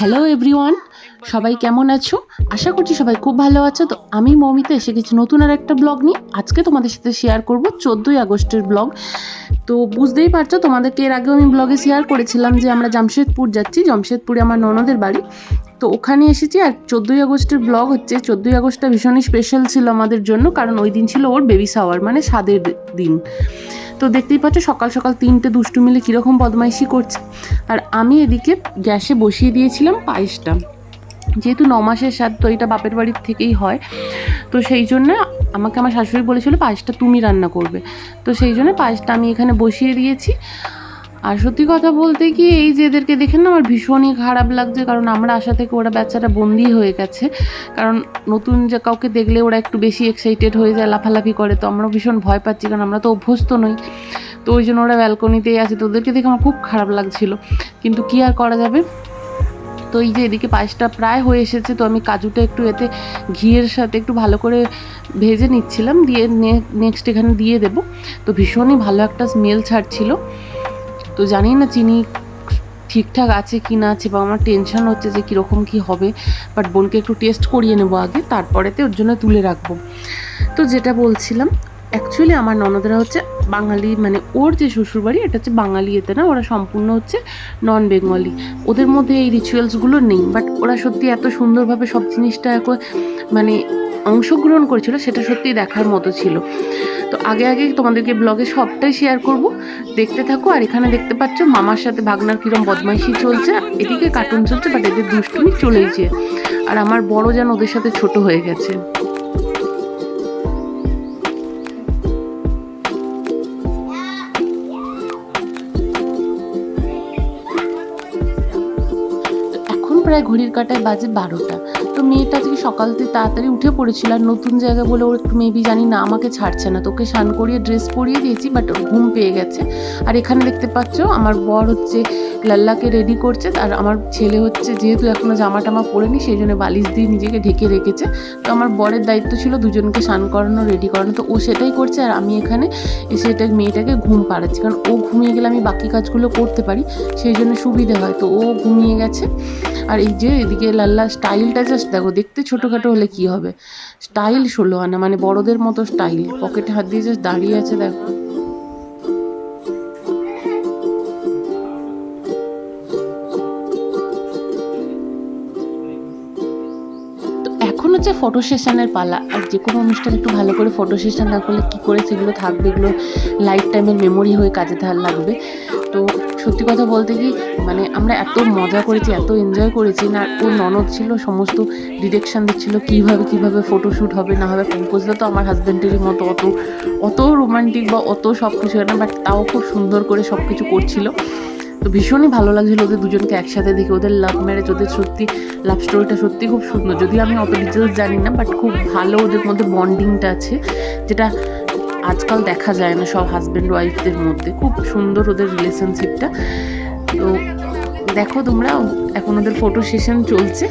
Hello everyone সবাই কেমন আছো? আশা করছি সবাই খুব ভালো আছো। তো আমি মৌমিতা, এসে গেছি নতুন আর একটা ব্লগ নিয়ে। আজকে তোমাদের সাথে শেয়ার করব চোদ্দোই আগস্টের ব্লগ। তো বুঝতেই পারছ, তোমাদেরকে এর আগেও আমি ব্লগে শেয়ার করেছিলাম যে আমরা জামশেদপুর যাচ্ছি। জামশেদপুরে আমার ননদের বাড়ি। তো ওখানে এসেছি আর চোদ্দোই আগস্টের ব্লগ হচ্ছে, চোদ্দোই আগস্টটা ভীষণই স্পেশাল ছিল আমাদের জন্য। কারণ ওই দিন ছিল ওর বেবি সাওয়ার মানে স্বাদের দিন। তো দেখতেই পাচ্ছ, সকাল সকাল তিনটে দুষ্টু মিলে কীরকম বদমাইশি করছে। আর আমি এদিকে গ্যাসে বসিয়ে দিয়েছিলাম পায়েসটা। যেহেতু ন মাসের স্বাদ, তো এটা বাপের বাড়ির থেকেই হয়। তো সেই জন্য আমাকে আমার শাশুড়ি বলেছিল, পায়েসটা তুমি রান্না করবে। তো সেই জন্য পায়েসটা আমি এখানে বসিয়ে দিয়েছি। আর সত্যি কথা বলতে কি, এই যে এদেরকে দেখে না আমার ভীষণই খারাপ লাগছে, কারণ আমরা আশা থেকে ওরা বাচ্চাটা বন্দি হয়ে গেছে। কারণ নতুন যে কাউকে দেখলে ওরা একটু বেশি এক্সাইটেড হয়ে যায়, লাফালাফি করে, তো আমরা ভীষণ ভয় পাচ্ছি, কারণ আমরা তো অভ্যস্ত নই। তো ওই জন্য ওরা ব্যালকনিতেই আছে, তো ওদেরকে দেখে আমার খুব খারাপ লাগছিল। কিন্তু কি আর করা যাবে? তো এই যে এদিকে পায়েসটা প্রায় হয়ে এসেছে, তো আমি কাজুটা একটু এতে ঘিয়ের সাথে একটু ভালো করে ভেজে নিচ্ছিলাম, দিয়ে নেক্সট এখানে দিয়ে দেব। তো ভীষণই ভালো একটা স্মেল ছাড়ছিল। তো জানি না চিনি ঠিকঠাক আছে কি না আছে, বা আমার টেনশন হচ্ছে যে কীরকম কী হবে বাট বোনকে একটু টেস্ট করিয়ে নেব আগে, তারপরেতে ওর জন্য তুলে রাখব। তো যেটা বলছিলাম অ্যাকচুয়ালি আমার ননদরা হচ্ছে বাঙালি মানে ওর যে শ্বশুরবাড়ি, এটা হচ্ছে বাঙালি এতে না, ওরা সম্পূর্ণ হচ্ছে নন বেঙ্গলি ওদের মধ্যে এই রিচুয়ালসগুলো নেই বাট ওরা সত্যি এত সুন্দরভাবে সব জিনিসটা মানে অংশগ্রহণ করেছিল, সেটা সত্যিই দেখার মতো ছিল। তো আগে আগে তোমাদেরকে ব্লগে সবটাই শেয়ার করব। দেখতে থাকো, আর এখানে দেখতে পাচ্ছ মামার সাথে ভাগনার কিরম বদমাইশি চলছে, এদিকে কার্টুন চলছে বাট এদের দুষ্টুমি চলেইছে। আর আমার বড় যেন ওদের সাথে ছোট হয়ে গেছে। প্রায় ঘড়ির কাটায় বাজে বারোটা। তো মেয়েটা আজকে সকাল থেকে তাড়াতাড়ি উঠে পড়েছিল আর নতুন জায়গা বলে ওর একটু মেবি জানি না, আমাকে ছাড়ছে না। তোকে স্নান করিয়ে ড্রেস পরিয়ে দিয়েছি বাট ঘুম পেয়ে গেছে। আর এখানে দেখতে পাচ্ছ, আমার বর হচ্ছে লাল্লাকে রেডি করছে, আর আমার ছেলে হচ্ছে যেহেতু এখনও জামা টামা পরেনি সেই জন্য বালিশ দিয়ে নিজেকে ঢেকে রেখেছে। তো আমার বরের দায়িত্ব ছিল দুজনকে স্নান করানো রেডি করানো। তো ও সেটাই করছে, আর আমি এখানে এসে এটা মেয়েটাকে ঘুম পাড়াচ্ছি। কারণ ও ঘুমিয়ে গেলে আমি বাকি কাজগুলো করতে পারি সেই জন্য সুবিধে হয়। তো ও ঘুমিয়ে গেছে। আর এই যে এদিকে লাল্লা স্টাইলটা জাস্ট দেখো, দেখতে ছোটোখাটো হলে কি হবে? স্টাইল ষোলো আনা মানে বড়দের মতো স্টাইল পকেটে হাত দিয়ে জাস্ট দাঁড়িয়ে আছে, দেখো। এখন হচ্ছে ফটো সেশনের পালা। আর যে কোনো অনুষ্ঠান একটু ভালো করে ফটো সেশন না করলে কী করে সেগুলো থাকবে? এগুলো লাইফ টাইমের মেমোরি হয়ে কাজে লাগবে। তো সত্যি কথা বলতে কি মানে আমরা এত মজা করেছি, এত এনজয় করেছি না ওর ননদ ছিল, সমস্ত ডিরেকশন দিচ্ছিল, কীভাবে কীভাবে ফটোশ্যুট হবে, না হবে পঙ্কজদা তো আমার হাজব্যান্ডেরই মতো অত অত রোমান্টিক বা অত সব কিছু না বাট তাও খুব সুন্দর করে সব কিছু করছিল। তো ভীষণই ভালো লাগছিল ওদের দুজনকে একসাথে দেখে, ওদের লাভ ম্যারেজ ওদের সত্যি লাভ স্টোরিটা সত্যি খুব সুন্দর। যদিও আমি অত ডিটেলস জানি না বাট খুব ভালো ওদের মধ্যে বন্ডিংটা আছে, যেটা আজকাল দেখা যায় না সব হাজব্যান্ড ওয়াইফদের মধ্যে। খুব সুন্দর ওদের রিলেশনশিপটা তো দেখো তোমরা, এখন ওদের ফটো সেশন চলছে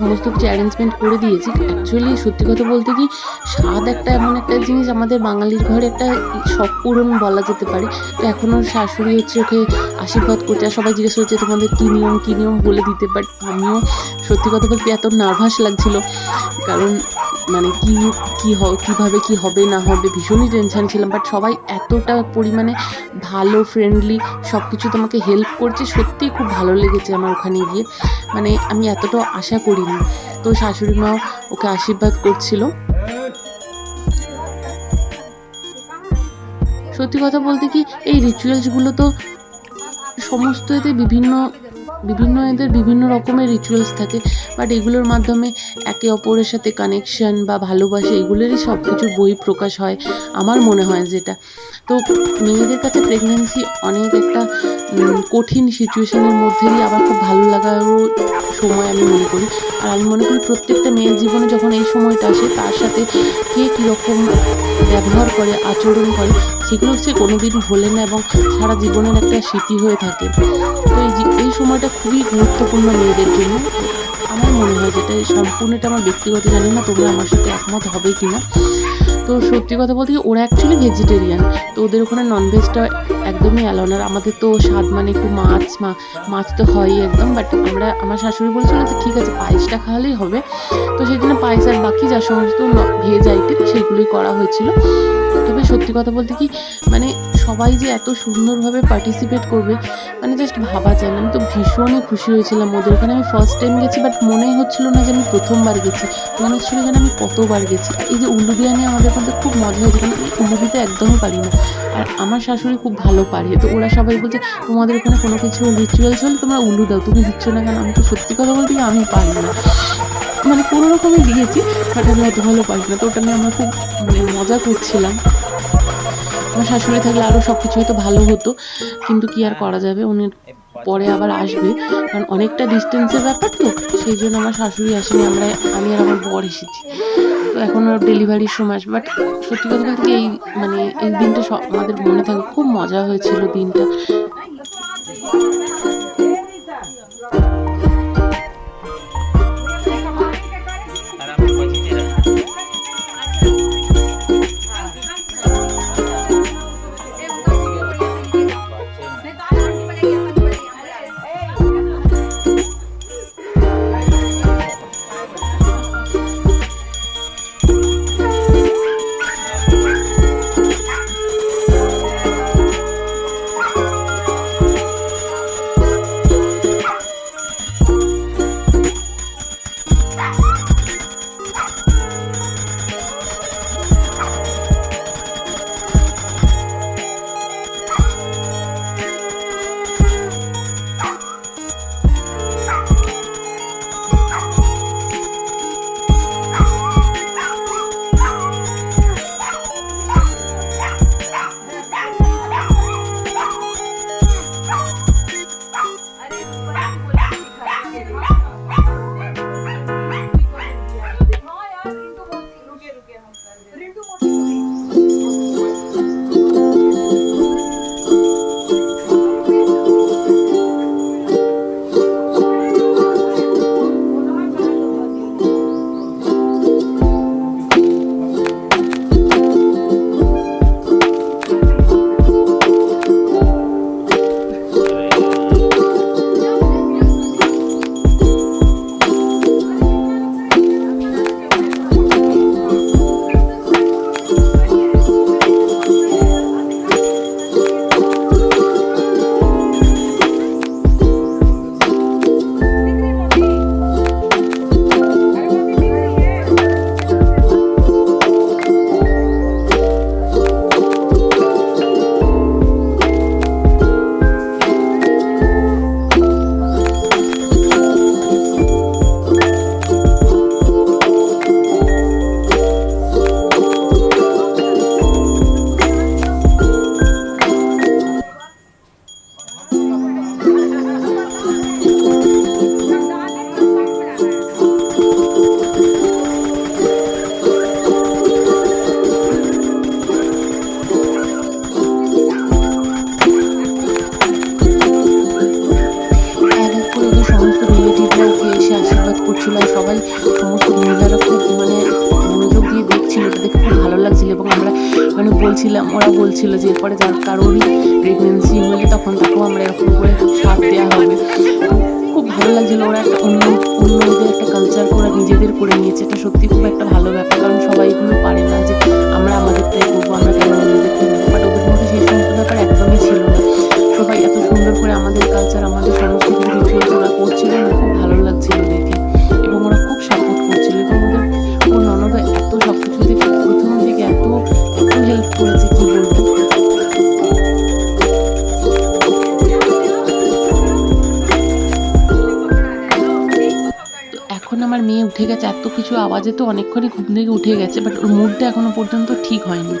সমস্ত কিছু অ্যারেঞ্জমেন্ট করে দিয়েছি অ্যাকচুয়ালি সত্যি কথা বলতে কি, স্বাদ একটা এমন একটা জিনিস আমাদের বাঙালির ঘরে একটা সব পূরণ বলা যেতে পারে। তো এখনও শাশুড়ি হচ্ছে ওকে আশীর্বাদ করছে, আর সবাই জিজ্ঞেস করছে, তোমাদের কী নিয়ম কী নিয়ম? বলে দিতে বাট আমিও সত্যি কথা বলতে এত নার্ভাস লাগছিল, কারণ মানে কি কি কীভাবে কি হবে, না হবে, ভীষণই টেনশন ছিলাম বাট সবাই এতটা পরিমাণে ভালো ফ্রেন্ডলি সব কিছু তোমাকে হেল্প করছে, সত্যিই খুব ভালো লেগেছে আমার ওখানে গিয়ে। মানে আমি এতটাও আশা করিনি। তো শাশুড়ি মাও ওকে আশীর্বাদ করছিল। সত্যি কথা বলতে কি, এই রিচুয়ালসগুলো তো সমস্ত এতে বিভিন্ন বিভিন্ন এদের বিভিন্ন রকমের রিচুয়ালস থাকে। বাট এগুলোর মাধ্যমে একে অপরের সাথে কানেকশন বা ভালোবাসা এগুলোরই সব কিছুর বই প্রকাশ হয়। আমার মনে হয় যেটা। তো মেয়েদের কাছে প্রেগনেন্সি অনেক একটা কঠিন সিচুয়েশনের মধ্যে দিয়ে আবার খুব ভালো লাগারও সময় আমি মনে করি। আর আমি মনে করি প্রত্যেকটা মেয়ের জীবনে যখন এই সময়টা আসে, তার সাথে কে কীরকম ব্যবহার করে, আচরণ করে, সেগুলো হচ্ছে কোনোদিন ভোলে না এবং সারা জীবনের একটা স্মৃতি হয়ে থাকে। তো এই সময়টা খুবই গুরুত্বপূর্ণ মেয়েদের জন্য। আমার মনে হয় যেটা সম্পূর্ণটা আমার ব্যক্তিগত জানি না তোমরা আমার সাথে একমত হবে কি না তো সত্যি কথা বলতে কি, ওরা অ্যাকচুয়ালি ভেজিটেরিয়ান তো ওদের ওখানে ননভেজটা একদমই অ্যালাউ না। আমাদের তো স্বাদ মানে একটু মাছ, মা, মাছ তো হয়ই একদম। বাট আমরা, আমার শাশুড়ি বলছিল যে ঠিক আছে, পায়েসটা খাওয়ালেই হবে। তো সেই জন্য পায়েস আর বাকি যা সমস্ত ভেজ আইটেম সেগুলোই করা হয়েছিল। তবে সত্যি কথা বলতে কি মানে সবাই যে এত সুন্দরভাবে পার্টিসিপেট করবে মানে জাস্ট ভাবা যায় না। আমি তো ভীষণই খুশি হয়েছিলাম ওদের। ওখানে আমি ফার্স্ট টাইম গেছি বাট মনেই হচ্ছিল না যে আমি প্রথমবার গেছি। মনে হচ্ছিল যেন আমি কতবার গেছি। এই যে উলুবিয়া নিয়ে আমাদের মধ্যে খুব মজা হয়েছে কারণ এই উলুবিতে একদমই পারি না। আর আমার শাশুড়ি খুব ভালো পারে। তো ওরা সবাই বলছে, তোমাদের ওখানে কোনো কিছু রিচুয়ালস হলে তোমরা উলু দাও। তুমি দিচ্ছ না কেন? আমি তো সত্যি কথা বলতে আমি পারি না। মানে কোনো রকমে দিয়েছি বাট আমি এত ভালো পারি না। তো ওটা নিয়ে আমরা খুব মানে মজা করছিলাম। আমার শাশুড়ি থাকলে আরও সব কিছু হয়তো ভালো হতো, কিন্তু কি আর করা যাবে? উনি পরে আবার আসবে। কারণ অনেকটা ডিস্টেন্সের ব্যাপার তো, সেই জন্য আমার শাশুড়ি আসেনি। আমরা, আমি আর আমার বর এসেছি। এখন ডেলিভারির সময় আসবে বাট সত্যি কথা বলতে এই মানে এই দিনটা আমাদের মনে থাকে, খুব মজা হয়েছিল দিনটা। বলছিলাম, ওরা বলছিল যে এরপরে যার কারোরই প্রেগনেন্সি হলে তখন তাকেও আমরা এরকম করে সাথ দেওয়া হবে। খুব ভালো লাগছিল, ওরা একটা অন্য অন্য ওদের একটা কালচার ওরা নিজেদের করে নিয়েছে। এটা সত্যি খুব একটা ভালো ব্যাপার, কারণ সবাই এগুলো পারে না যে আমরা আমাদেরটাই করব, আমরা কেন অন্যদের বাট ওদের মধ্যে সেই সমস্ত ব্যাপার একদমই ছিল না। সবাই এত সুন্দর করে আমাদের কালচার আমাদের সমস্ত কিছু ওরা করছিল খুব ভালো লাগছিল দেখে। আওয়াজে তো অনেকক্ষণই ঘুম থেকে উঠে গেছে বাট ওর মুডটা এখনও পর্যন্ত ঠিক হয়নি।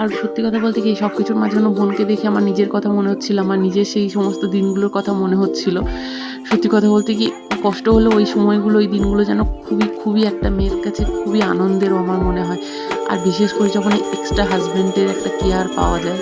আর সত্যি কথা বলতে কি সব কিছুর মাঝখানে বোনকে দেখে আমার নিজের কথা মনে হচ্ছিল, আমার নিজের সেই সমস্ত দিনগুলোর কথা মনে হচ্ছিল। সত্যি কথা বলতে কি, কষ্ট হলো ওই সময়গুলো, ওই দিনগুলো যেন খুবই খুবই একটা মেয়ের কাছে খুবই আনন্দেরও আমার মনে হয়। আর বিশেষ করে যখন এক্সট্রা হাজব্যান্ডের একটা কেয়ার পাওয়া যায়।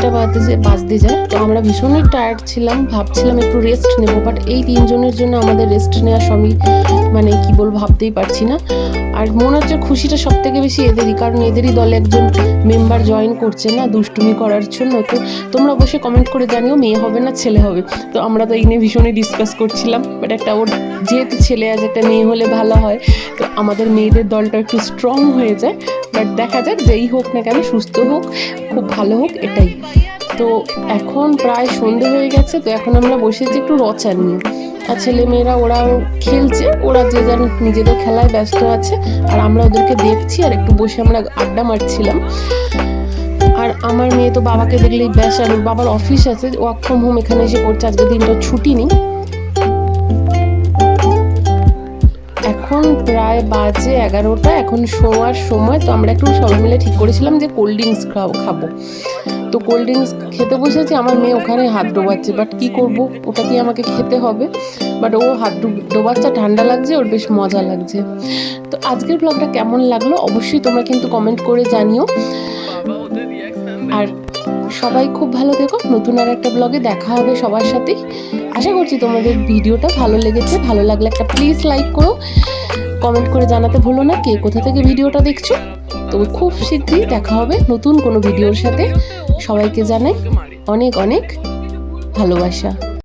পাঁচটা বাজতে বাজতে যায়, তো আমরা ভীষণই টায়ার্ড ছিলাম, ভাবছিলাম একটু রেস্ট নেব বাট এই তিনজনের জন্য আমাদের রেস্ট নেওয়া সবই মানে কি বল ভাবতেই পারছি না। আর মনে হচ্ছে খুশিটা সব থেকে বেশি এদেরই, কারণ এদেরই দলে একজন মেম্বার জয়েন করছে না, দুষ্টুমি করার জন্য, তো তোমরা অবশ্যই কমেন্ট করে জানিও, মেয়ে হবে না, ছেলে হবে। তো আমরা তো এই নিয়ে ভীষণই ডিসকাস করছিলাম বাট একটা ওর যেহেতু ছেলে আছে, একটা মেয়ে হলে ভালো হয়। তো আমাদের মেয়েদের দলটা একটু স্ট্রং হয়ে যায় বাট দেখা যাক, যেই হোক না কেন, সুস্থ হোক, খুব ভালো হোক, এটাই। তো এখন প্রায় সন্ধে হয়ে গেছে, তো এখন আমরা বসেছি একটু রচা নিয়ে। আর ছেলে মেয়েরা ওরাও খেলছে, ওরা যে যার নিজেদের খেলায় ব্যস্ত আছে, আর আমরা ওদেরকে দেখছি, আর একটু বসে আমরা আড্ডা মারছিলাম। আর আমার মেয়ে তো বাবাকে দেখলেই ব্যাস, আর বাবার অফিস আছে ওয়ার্ক ফ্রম হোম এখানে এসে করছে, আজকে দিনটা ছুটি নেই। এখন প্রায় বাজে এগারোটা, এখন শোয়ার সময়, তো আমরা একটু সবাই মিলে ঠিক করেছিলাম যে কোল্ড ড্রিঙ্কস খাব। তো কোল্ড ড্রিঙ্কস খেতে বসেছি, আমার মেয়ে ওখানে হাত ডোবাচ্ছে বাট কি করব? ওটাতেই আমাকে খেতে হবে। বাট ও হাত ডুব- ডোবাচ্ছে, ঠান্ডা লাগছে, ওর বেশ মজা লাগছে। তো আজকের ব্লগটা কেমন লাগল? অবশ্যই তোমরা কিন্তু কমেন্ট করে জানিও। আর সবাই খুব ভালো থেকো। নতুন আর একটা ব্লগে দেখা হবে সবার সাথেই আশা করছি তোমাদের ভিডিওটা ভালো লেগেছে। ভালো লাগলে একটা প্লিজ লাইক করো। কমেন্ট করে জানাতে ভুলো না কে কোথা থেকে ভিডিওটা দেখছ। তো খুব শীঘ্রই দেখা হবে নতুন কোনো ভিডিওর সাথে। সবাইকে জানাই অনেক অনেক ভালোবাসা।